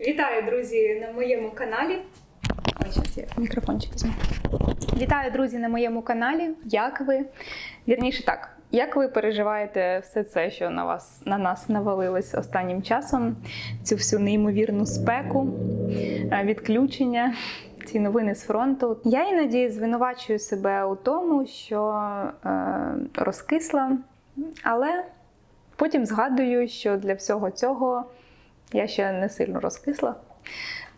Вітаю, друзі, на моєму каналі. Ой, зараз я мікрофончик візьму. Вітаю, друзі, на моєму каналі. Як ви? Вірніше так, як ви переживаєте все це, що на вас на нас навалилось останнім часом? Цю всю неймовірну спеку, е, відключення, ці новини з фронту. Я іноді звинувачую себе у тому, що е, розкисла, але потім згадую, що для всього цього я ще не сильно розкисла.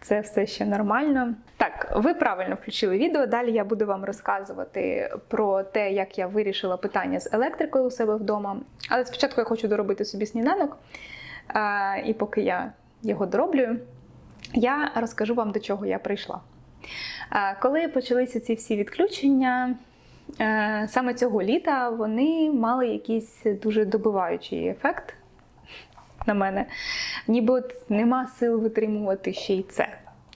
Це все ще нормально. Так, ви правильно включили відео. Далі я буду вам розказувати про те, як я вирішила питання з електрикою у себе вдома. Але спочатку я хочу доробити собі сніданок. І поки я його дороблюю, я розкажу вам, до чого я прийшла. Коли почалися ці всі відключення, е, саме цього літа вони мали якийсь дуже добиваючий ефект на мене. Ніби от нема сил витримувати ще й це.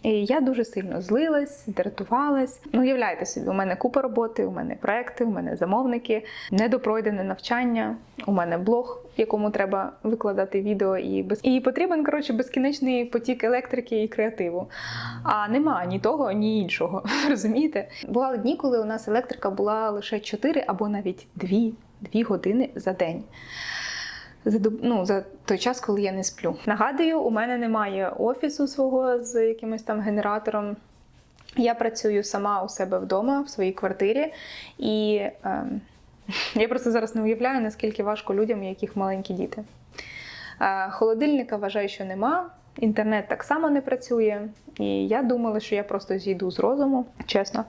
І я дуже сильно злилась, дратувалась. Ну, уявляєте собі, у мене купа роботи, у мене проекти, у мене замовники, недопройдене навчання, у мене блог, в якому треба викладати відео, і без і потрібен коротше безкінечний потік електрики і креативу. А нема ні того, ні іншого. Розумієте? Бували дні, коли у нас електрика була лише 4 або навіть 2, 2 години за день за ну, за той час, коли я не сплю. Нагадую, у мене немає офісу свого з якимось там генератором. Я працюю сама у себе вдома, в своїй квартирі, і е, я просто зараз не уявляю, наскільки важко людям, у яких маленькі діти. Е, холодильника вважаю, що нема. Інтернет так само не працює, і я думала, що я просто зійду з розуму, чесно.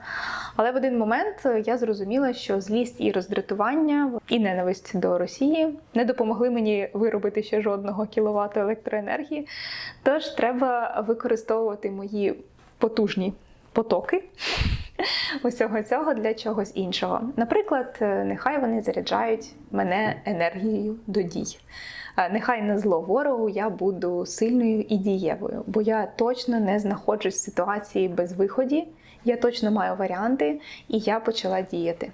Але в один момент я зрозуміла, що злість і роздратування і ненависть до Росії не допомогли мені виробити ще жодного кіловату електроенергії. Тож треба використовувати мої потужні потоки усього цього для чогось іншого. Наприклад, нехай вони заряджають мене енергією до дій. Нехай на зло ворогу я буду сильною і дієвою, бо я точно не знаходжусь в ситуації без виході. Я точно маю варіанти, і я почала діяти.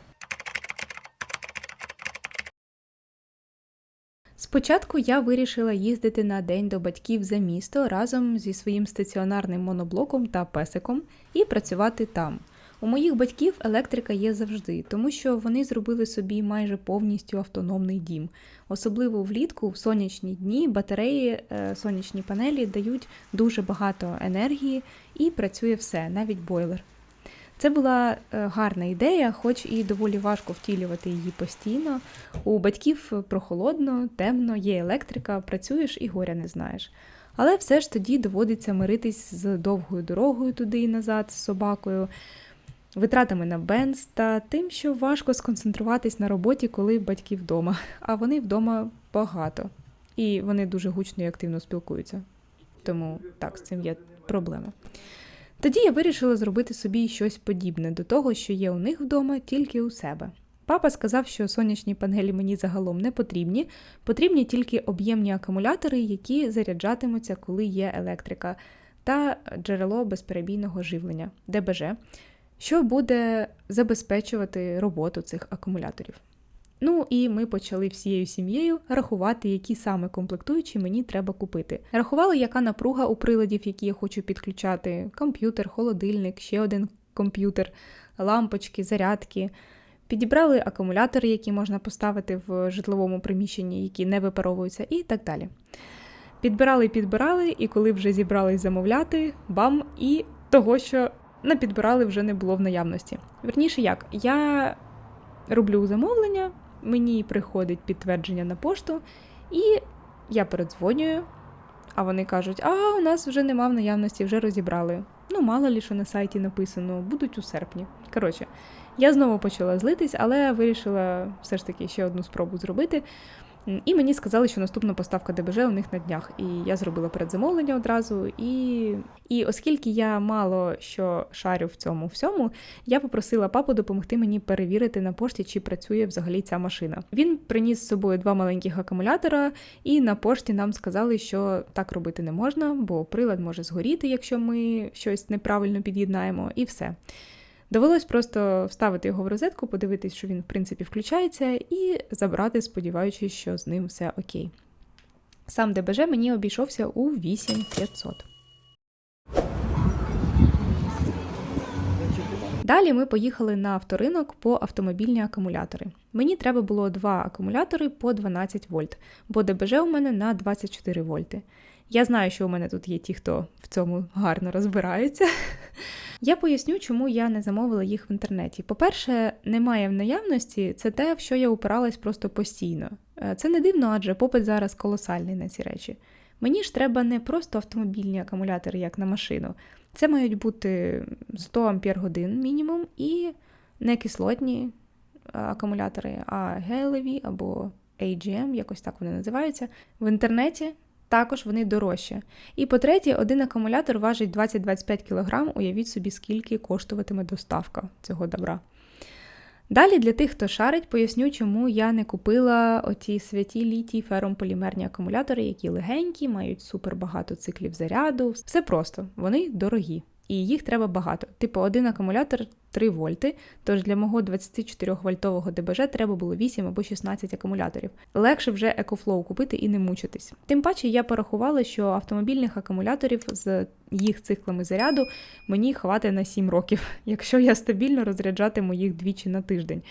Спочатку я вирішила їздити на день до батьків за місто разом зі своїм стаціонарним моноблоком та песиком і працювати там. У моїх батьків електрика є завжди, тому що вони зробили собі майже повністю автономний дім. Особливо влітку, в сонячні дні, батареї, е, сонячні панелі дають дуже багато енергії і працює все, навіть бойлер. Це була е, гарна ідея, хоч і доволі важко втілювати її постійно. У батьків прохолодно, темно, є електрика, працюєш і горя не знаєш. Але все ж тоді доводиться миритись з довгою дорогою туди і назад з собакою, витратами на бенз та тим, що важко сконцентруватись на роботі, коли батьки вдома. А вони вдома багато. І вони дуже гучно і активно спілкуються. Тому так, з цим є проблема. Тоді я вирішила зробити собі щось подібне до того, що є у них вдома, тільки у себе. Папа сказав, що сонячні панелі мені загалом не потрібні, потрібні тільки об'ємні акумулятори, які заряджатимуться, коли є електрика, та джерело безперебійного живлення ДБЖ, що буде забезпечувати роботу цих акумуляторів. Ну і ми почали всією сім'єю рахувати, які саме комплектуючі мені треба купити. Рахували, яка напруга у приладів, які я хочу підключати: комп'ютер, холодильник, ще один комп'ютер, лампочки, зарядки. Підібрали акумулятори, які можна поставити в житловому приміщенні, які не випаровуються, і так далі. Підбирали, підбирали, і коли вже зібрались замовляти, бам, і того, що напідбирали, вже не було в наявності. Верніше як, я роблю замовлення, мені приходить підтвердження на пошту, і я передзвонюю, а вони кажуть: а у нас вже нема в наявності, вже розібрали. Ну, мало лі, що на сайті написано, будуть у серпні. Коротше, я знову почала злитись, але вирішила все ж таки ще одну спробу зробити. І мені сказали, що наступна поставка ДБЖ у них на днях. І я зробила передзамовлення одразу. І, і оскільки я мало що шарю в цьому всьому, я попросила папу допомогти мені перевірити на пошті, чи працює взагалі ця машина. Він приніс з собою два маленьких акумулятора, і на пошті нам сказали, що так робити не можна, бо прилад може згоріти, якщо ми щось неправильно під'єднаємо, і все. Довелось просто вставити його в розетку, подивитись, що він, в принципі, включається, і забрати, сподіваючись, що з ним все окей. Сам ДБЖ мені обійшовся у 8500. Далі ми поїхали на авторинок по автомобільні акумулятори. Мені треба було два акумулятори по 12 вольт, бо ДБЖ у мене на 24 вольти. Я знаю, що у мене тут є ті, хто в цьому гарно розбирається. Я поясню, чому я не замовила їх в інтернеті. По-перше, немає в наявності це те, в що я упиралась просто постійно. Е, Це не дивно, адже попит зараз колосальний на ці речі. Мені ж треба не просто автомобільні акумулятори, як на машину. Це мають бути 100 ампер годин мінімум і не кислотні акумулятори, а гелеві або AGM, якось так вони називаються. В інтернеті також вони дорожчі. І по-третє, один акумулятор важить 20-25 кг. Уявіть собі, скільки коштуватиме доставка цього добра. Далі для тих, хто шарить, поясню, чому я не купила оті святі літій ферромполімерні акумулятори, які легенькі, мають супер багато циклів заряду. Все просто, вони дорогі. І їх треба багато. Типу, один акумулятор 3 вольти, тож для мого 24 вольтового ДБЖ треба було 8 або 16 акумуляторів. Легше вже EcoFlow купити і не мучитись. Тим паче я порахувала, що автомобільних акумуляторів з їх циклами заряду мені хватить на 7 років, якщо я стабільно розряджатиму їх двічі на тиждень.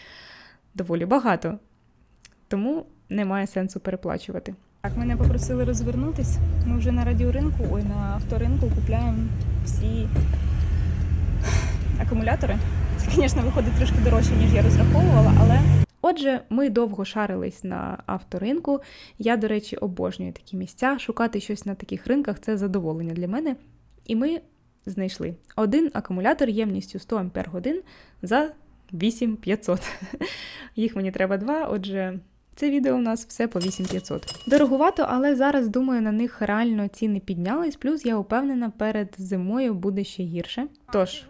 Доволі багато. Тому немає сенсу переплачувати. Так, мене попросили розвернутись. Ми вже на радіоринку, ой, на авторинку купляємо всі акумулятори. Це, звісно, виходить трошки дорожче, ніж я розраховувала, але Отже, ми довго шарились на авторинку. Я, до речі, обожнюю такі місця. Шукати щось на таких ринках це задоволення для мене. І ми знайшли один акумулятор ємністю 100 Ампер годин за 8500. Їх мені треба два, отже. Це відео у нас все по 8500. Дорогувато, але зараз думаю, на них реально ціни піднялись. Плюс я упевнена, перед зимою буде ще гірше. Тож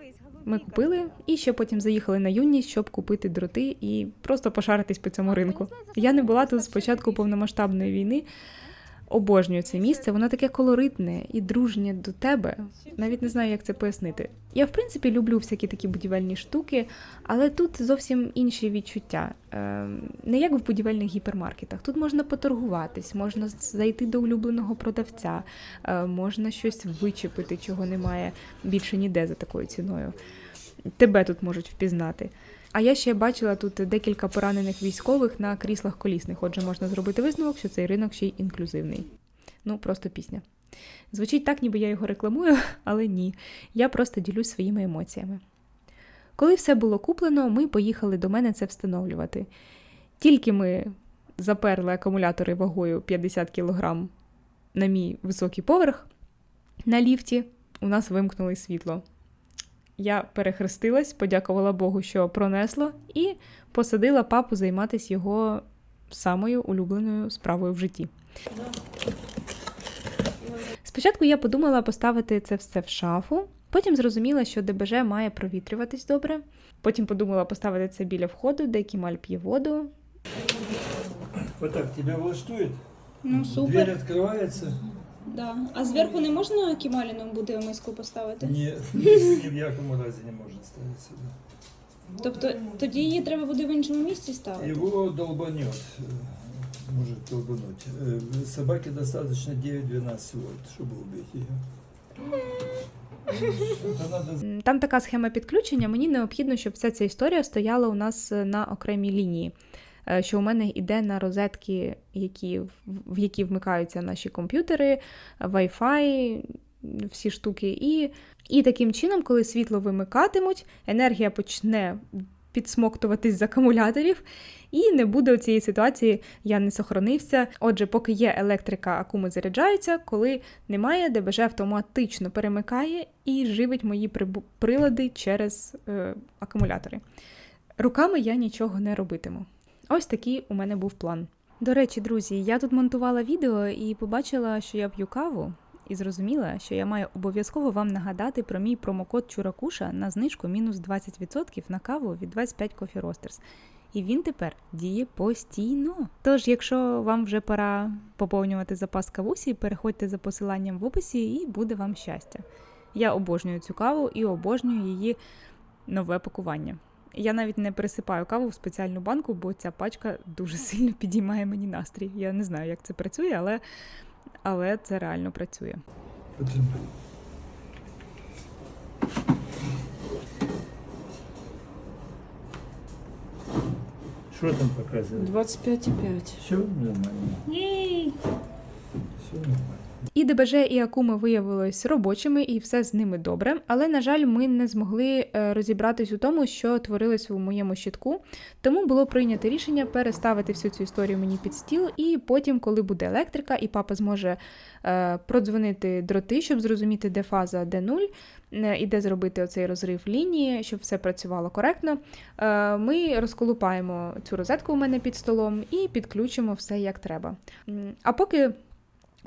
ми купили і ще потім заїхали на юність, щоб купити дроти і просто пошаритись по цьому ринку. Я не була тут з початку повномасштабної війни. Обожнюю це місце, воно таке колоритне і дружнє до тебе. Навіть не знаю, як це пояснити. Я, в принципі, люблю всякі такі будівельні штуки, але тут зовсім інші відчуття. Ем, Не як в будівельних гіпермаркетах. Тут можна поторгуватись, можна зайти до улюбленого продавця, е, можна щось вичепити, чого немає більше ніде за такою ціною. Тебе тут можуть впізнати. А я ще бачила тут декілька поранених військових на кріслах колісних. Отже, можна зробити висновок, що цей ринок ще й інклюзивний. Ну, просто пісня. Звучить так, ніби я його рекламую, але ні. Я просто ділюсь своїми емоціями. Коли все було куплено, ми поїхали до мене це встановлювати. Тільки ми заперли акумулятори вагою 50 кг на мій високий поверх на ліфті, у нас вимкнули світло. Я перехрестилась, подякувала Богу, що пронесло, і посадила папу займатися його самою улюбленою справою в житті. Спочатку я подумала поставити це все в шафу, потім зрозуміла, що ДБЖ має провітрюватись добре. Потім подумала поставити це біля входу, де Кімаль п'є воду. Вот так тебя влаштует? ну Дверь открывается? Да. А зверху не можна кімаліну буде миску поставити? Ні, ні в якому разі не можна ставити сюди. Тобто тоді її треба буде в іншому місці ставити? Его долбанет, э, может долбануть. Э, Собаке достаточно 9-12 вольт, чтобы убить ее. Это надо М, Там така схема підключення. Мені необхідно, щоб вся ця історія стояла у нас е, на окремій лінії. Е, Що у мене йде на розетки, які, в- які вмикаються наші комп'ютери, Wi-Fi, всі штуки. І, і таким чином, коли світло вимикатимуть, енергія почне підсмоктуватись з акумуляторів, і не буде у цієї ситуації, я не сохранився. Отже, поки є електрика, акуми заряджаються, коли немає, ДБЖ автоматично перемикає і живить мої прилади через е, акумулятори. Руками я нічого не робитиму. Ось такий у мене був план. До речі, друзі, я тут монтувала відео і побачила, що я п'ю каву, і зрозуміла, що я маю обов'язково вам нагадати про мій промокод Чуракуша на знижку мінус 20% на каву від 25 Coffee Roasters. І він тепер діє постійно. Тож, якщо вам вже пора поповнювати запас кавусі, переходьте за посиланням в описі і буде вам щастя. Я обожнюю цю каву і обожнюю її нове пакування. Я навіть не пересипаю каву в спеціальну банку, бо ця пачка дуже сильно підіймає мені настрій. Я не знаю, як це працює, але але це реально працює. Що там показує? 25,5. Все нормально. Все нормально. І ДБЖ, і Акуми виявилось робочими, і все з ними добре. Але, на жаль, ми не змогли е, розібратись у тому, що творилось у моєму щитку. Тому було прийнято рішення переставити всю цю історію мені під стіл, і потім, коли буде електрика, і папа зможе е, продзвонити дроти, щоб зрозуміти, де фаза, де нуль, е, і де зробити оцей розрив лінії, щоб все працювало коректно. Ми розколупаємо цю розетку у мене під столом і підключимо все як треба. А поки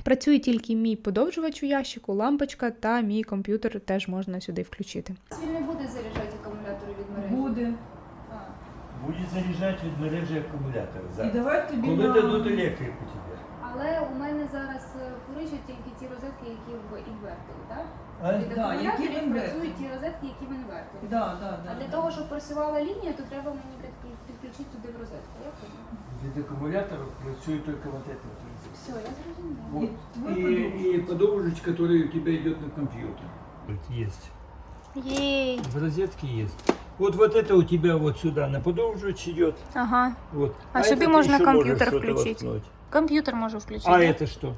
Працює тільки мій подовжувач у ящику, лампочка та мій комп'ютер теж можна сюди включити. Він не буде заряджати акумулятори від мережі. Буде. Будет заряжать від мережі акумулятор. І давай тобі Коли на... дадуть електрику тебе? Але у мене зараз е, порижать тільки ті розетки, які в інверторі, так? А? Від Да, які в працюють ті розетки, які в інверторі. Да, да, да, А для да. того, щоб працювала лінія, то треба мені підключити туди в розетку. Я. Від акумуляторів працює тільки вот это. Все, я зрозуміла. Вот. твой И, и подовжич, который у тебя идет на компьютер. Есть. Єй. В розетке есть. Вот, вот это у тебя вот сюда на подовжич идет. Ага. Вот. А это собі ты можна еще можешь комп'ютер что-то включить. воткнуть. Комп'ютер можу включити. А да? это что?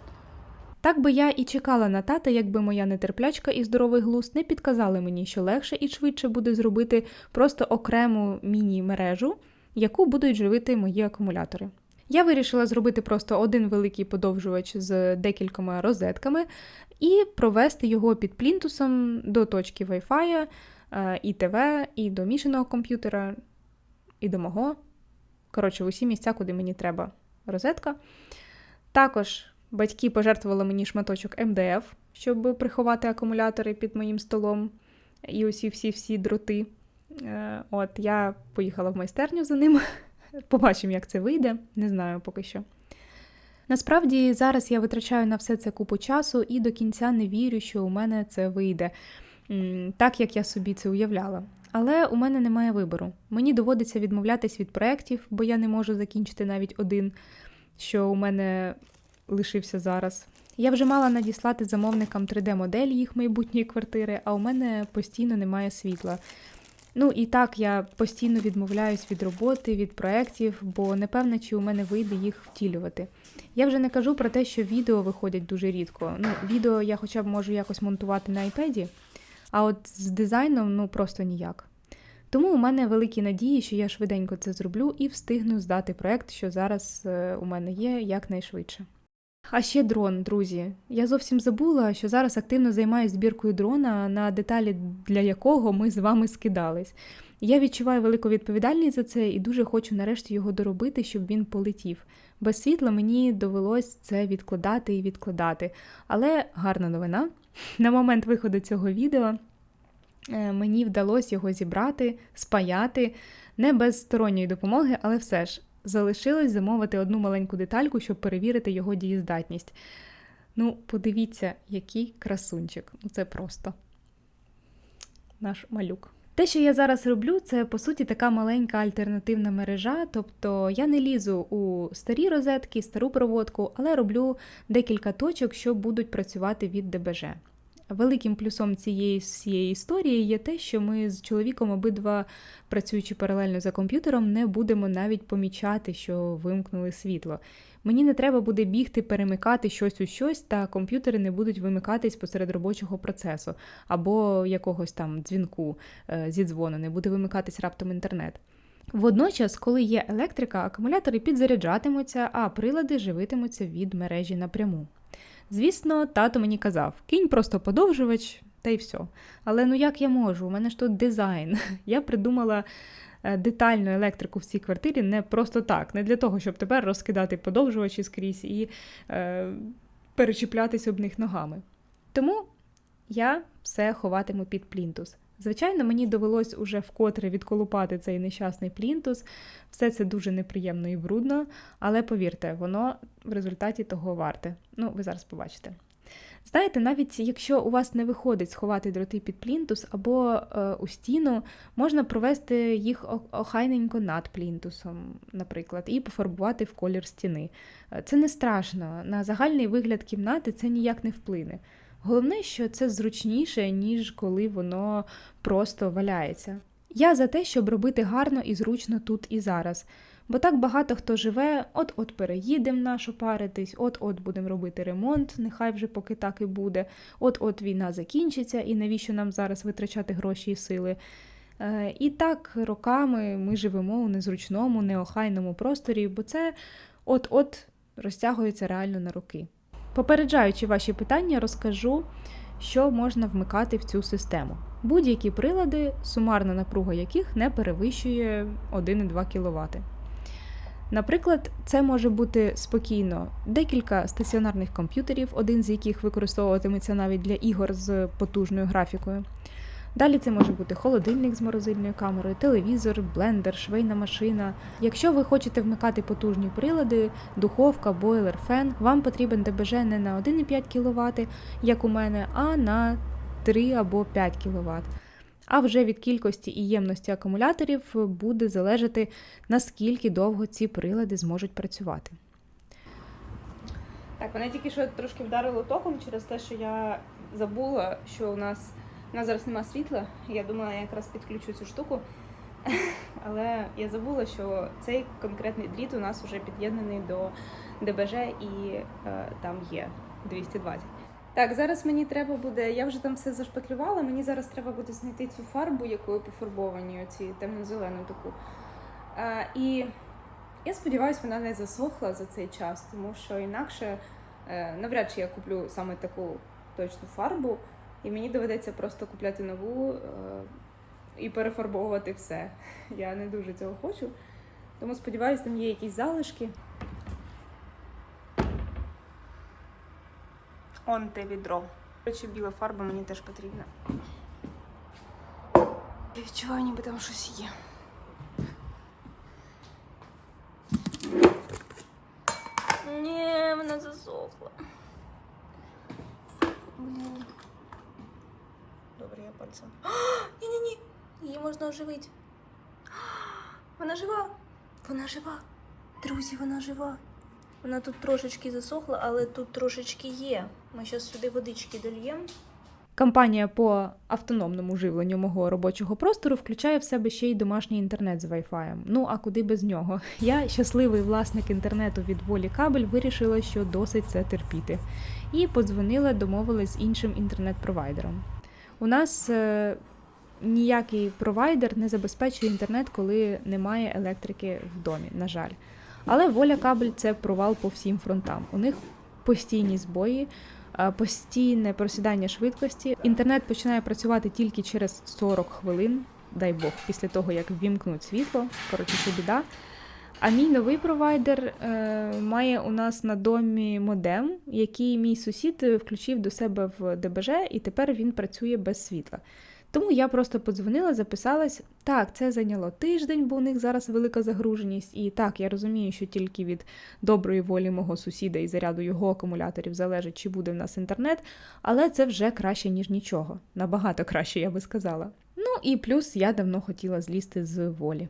Так би я і чекала на тата, якби моя нетерплячка і здоровий глузд не підказали мені, що легше і швидше буде зробити просто окрему міні-мережу, яку будуть живити мої акумулятори. Я вирішила зробити просто один великий подовжувач з декількома розетками і провести його під плінтусом до точки Wi-Fi, е, і ТВ, і до мішаного комп'ютера, і до мого. Коротше, в усі місця, куди мені треба розетка. Також батьки пожертвували мені шматочок МДФ, щоб приховати акумулятори під моїм столом і усі всі всі дроти. Е, От я поїхала в майстерню за ним. Побачимо, як це вийде. Не знаю поки що. Насправді зараз я витрачаю на все це купу часу і до кінця не вірю, що у мене це вийде так, як я собі це уявляла. Але у мене немає вибору. Мені доводиться відмовлятись від проєктів, бо я не можу закінчити навіть один, що у мене лишився зараз. Я вже мала надіслати замовникам 3D-модель їх майбутньої квартири, а у мене постійно немає світла. Ну і так я постійно відмовляюсь від роботи, від проєктів, бо не певна, чи у мене вийде їх втілювати. Я вже не кажу про те, що відео виходять дуже рідко. Ну, відео я хоча б можу якось монтувати на iPad, а от з дизайном ну просто ніяк. Тому у мене великі надії, що я швиденько це зроблю і встигну здати проект, що зараз е, у мене є якнайшвидше. А ще дрон, друзі. Я зовсім забула, що зараз активно займаюся збіркою дрона, на деталі для якого ми з вами скидались. Я відчуваю велику відповідальність за це і дуже хочу нарешті його доробити, щоб він полетів. Без світла мені довелось це відкладати і відкладати. Але гарна новина. На момент виходу цього відео е, мені вдалося його зібрати, спаяти, не без сторонньої допомоги, але все ж залишилось замовити одну маленьку детальку, щоб перевірити його дієздатність. Ну, подивіться, який красунчик. Ну, це просто наш малюк. Те, що я зараз роблю, це по суті така маленька альтернативна мережа. Тобто я не лізу у старі розетки, стару проводку, але роблю декілька точок, що будуть працювати від ДБЖ. Великим плюсом цієї всієї історії є те, що ми з чоловіком обидва, працюючи паралельно за комп'ютером, не будемо навіть помічати, що вимкнули світло. Мені не треба буде бігти, перемикати щось у щось, та комп'ютери не будуть вимикатись посеред робочого процесу або якогось там дзвінку е, зі дзвону, не буде вимикатись раптом інтернет. Водночас, коли є електрика, акумулятори підзаряджатимуться, а прилади живитимуться від мережі напряму. Звісно, тато мені казав: кинь просто подовжувач та й все. Але ну як я можу? У мене ж тут дизайн. Я придумала е, детальну електрику в цій квартирі не просто так, не для того, щоб тепер розкидати подовжувачі скрізь і е, перечіплятись об них ногами. Тому я все ховатиму під плінтус. Звичайно, мені довелось уже вкотре відколупати цей нещасний плінтус. Все це дуже неприємно і брудно, але повірте, воно в результаті того варте. Ну, ви зараз побачите. Знаєте, навіть якщо у вас не виходить сховати дроти під плінтус або е, у стіну, можна провести їх охайненько над плінтусом, наприклад, і пофарбувати в колір стіни. Е, Це не страшно. На загальний вигляд кімнати це ніяк не вплине. Головне, що це зручніше, ніж коли воно просто валяється. Я за те, щоб робити гарно і зручно тут і зараз. Бо так багато хто живе, от-от переїдемо нашу паритись, от-от будемо робити ремонт, нехай вже поки так і буде, от-от війна закінчиться, і навіщо нам зараз витрачати гроші і сили. Е, І так роками ми живемо у незручному, неохайному просторі, бо це от-от розтягується реально на роки. Попереджаючи ваші питання, розкажу, що можна вмикати в цю систему. Будь-які прилади, сумарна напруга яких не перевищує 1,2 кВт. Наприклад, це може бути спокійно декілька стаціонарних комп'ютерів, один з яких використовуватиметься навіть для ігор з потужною графікою. Далі це може бути холодильник з морозильною камерою, телевізор, блендер, швейна машина. Якщо ви хочете вмикати потужні прилади, духовка, бойлер, фен, вам потрібен ДБЖ не на 1,5 кВт, як у мене, а на 3 або 5 кВт. А вже від кількості і ємності акумуляторів буде залежати, наскільки довго ці прилади зможуть працювати. Так, мене тільки що трошки вдарило током через те, що я забула, що у нас у нас зараз нема світла. Я думала, я якраз підключу цю штуку. Але я забула, що цей конкретний дріт у нас вже під'єднаний до ДБЖ і е, там є 220. Так, зараз мені треба буде, я вже там все зашпаклювала, мені зараз треба буде знайти цю фарбу, якою пофарбовані оці темно-зелену таку. Е, і я сподіваюся, вона не засохла за цей час, тому що інакше е, навряд чи я куплю саме таку точну фарбу, і мені доведеться просто купляти нову е, і перефарбовувати все. Я не дуже цього хочу. Тому сподіваюся, там є якісь залишки. Он те відро. Речі, біла фарба мені теж потрібна. Я відчуваю, ніби там щось є. Ні, вона засохла. Блін. Добре, я пальцем. Ні-ні-ні. Її можна оживити. Вона жива. Вона жива. Друзі, вона жива. Вона тут трошечки засохла, але тут трошечки є. Ми зараз сюди водички дольємо. Кампанія по автономному живленню мого робочого простору включає в себе ще й домашній інтернет з Wi-Fi. Ну а куди без нього? Я, щасливий власник інтернету від волі кабель, вирішила, що досить це терпіти. І подзвонила, домовилась з іншим інтернет-провайдером. У нас е, ніякий провайдер не забезпечує інтернет, коли немає електрики в домі, на жаль. Але воля кабель це провал по всім фронтам. У них постійні збої, е, постійне просідання швидкості. Інтернет починає працювати тільки через 40 хвилин, дай Бог, після того як ввімкнуть світло. Коротше, це біда. А мій новий провайдер е, має у нас на домі модем, який мій сусід е, включив до себе в ДБЖ, і тепер він працює без світла. Тому я просто подзвонила, записалась. Так, це зайняло тиждень, бо у них зараз велика загруженість. І так, я розумію, що тільки від доброї волі мого сусіда і заряду його акумуляторів залежить, чи буде в нас інтернет, але це вже краще, ніж нічого. Набагато краще, я би сказала. Ну і плюс я давно хотіла злізти з волі.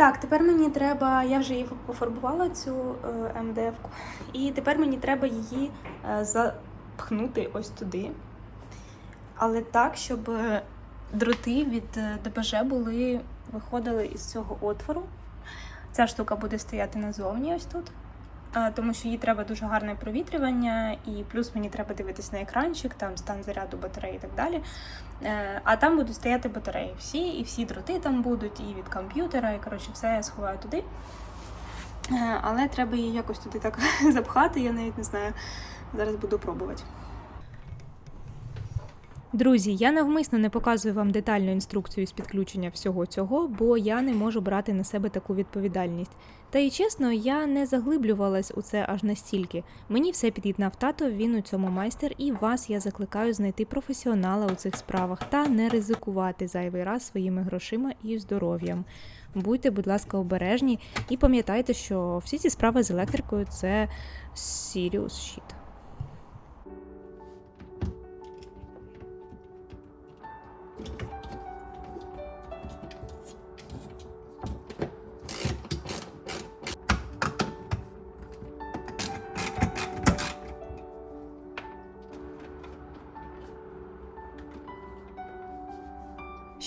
Так, тепер мені треба. Я вже її пофарбувала цю е, МДФ-ку, і тепер мені треба її е, запхнути ось туди. Але так, щоб е, дроти від ДБЖ були, виходили із цього отвору. Ця штука буде стояти назовні ось тут. Тому що їй треба дуже гарне провітрювання, і плюс мені треба дивитись на екранчик, там стан заряду батареї і так далі. Е, А там будуть стояти батареї всі, і всі дроти там будуть, і від комп'ютера, і коротше, все я сховаю туди. Е, Але треба її якось туди так запхати, я навіть не знаю. Зараз буду пробувати. Друзі, я навмисно не показую вам детальну інструкцію з підключення всього цього, бо я не можу брати на себе таку відповідальність. Та й чесно, я не заглиблювалась у це аж настільки. Мені все під'єднав тато, він у цьому майстер, і вас я закликаю знайти професіонала у цих справах та не ризикувати зайвий раз своїми грошима і здоров'ям. Будьте, будь ласка, обережні і пам'ятайте, що всі ці справи з електрикою це serious shit.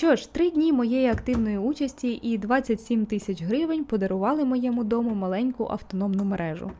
Що ж, три дні моєї активної участі і 27 тисяч гривень подарували моєму дому маленьку автономну мережу.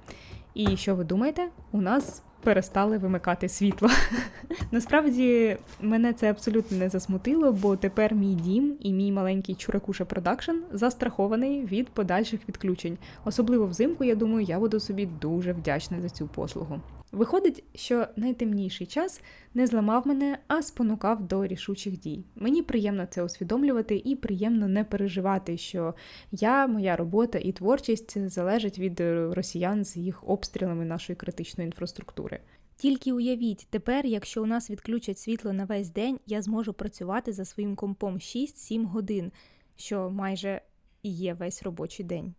І що ви думаєте? У нас перестали вимикати світло. Насправді мене це абсолютно не засмутило, бо тепер мій дім і мій маленький Чуракуша Продакшн застрахований від подальших відключень. Особливо взимку, я думаю, я буду собі дуже вдячна за цю послугу. Виходить, що найтемніший час не зламав мене, а спонукав до рішучих дій. Мені приємно це усвідомлювати і приємно не переживати, що я, моя робота і творчість залежать від е, росіян з їх обстрілами нашої критичної інфраструктури. Тільки уявіть, тепер, якщо у нас відключать світло на весь день, я зможу працювати за своїм компом 6-7 годин, що майже і є весь робочий день.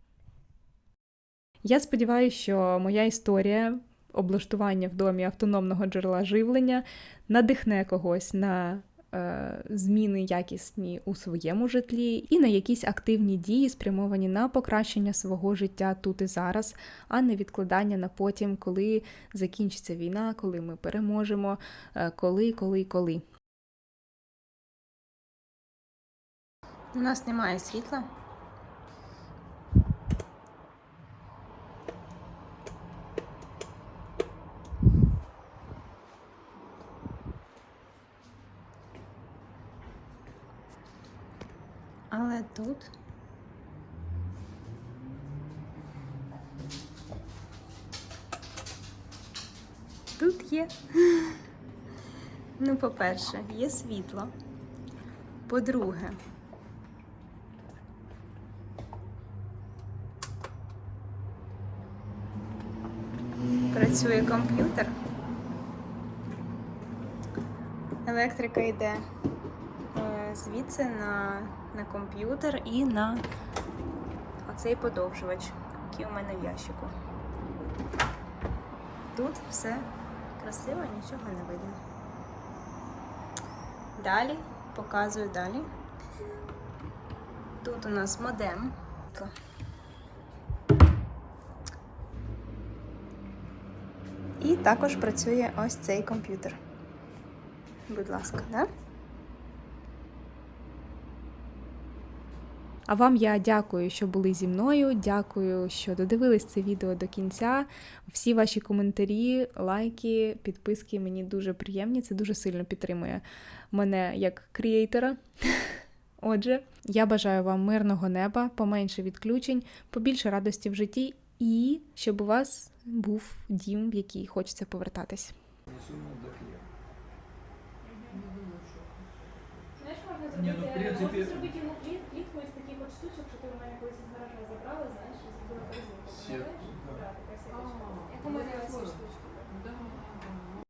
Я сподіваюся, що моя історія облаштування в домі автономного джерела живлення надихне когось на е, зміни якісні у своєму житлі і на якісь активні дії, спрямовані на покращення свого життя тут і зараз, а не відкладання на потім, коли закінчиться війна, коли ми переможемо, е, коли, коли, коли. У нас немає світла. Але тут Тут є. Ну, по-перше, є світло. По-друге, працює комп'ютер. Електрика йде е, звідси на, на комп'ютер і на оцей подовжувач, який у мене в ящику. Тут все красиво, нічого не видно. Далі, показую далі. Тут у нас модем. І також працює ось цей комп'ютер. Будь ласка, да? А вам я дякую, що були зі мною. Дякую, що додивились це відео до кінця. Всі ваші коментарі, лайки, підписки мені дуже приємні. Це дуже сильно підтримує мене як крієйтера. Отже, я бажаю вам мирного неба, поменше відключень, побільше радості в житті і щоб у вас був дім, в який хочеться повертатись. Знаєш, можна зробити, ну, можна зробити йому пліт, плітку із таких от штучок, що ти в мене колись з гаража забрала, знаєш, і зробила корзинку.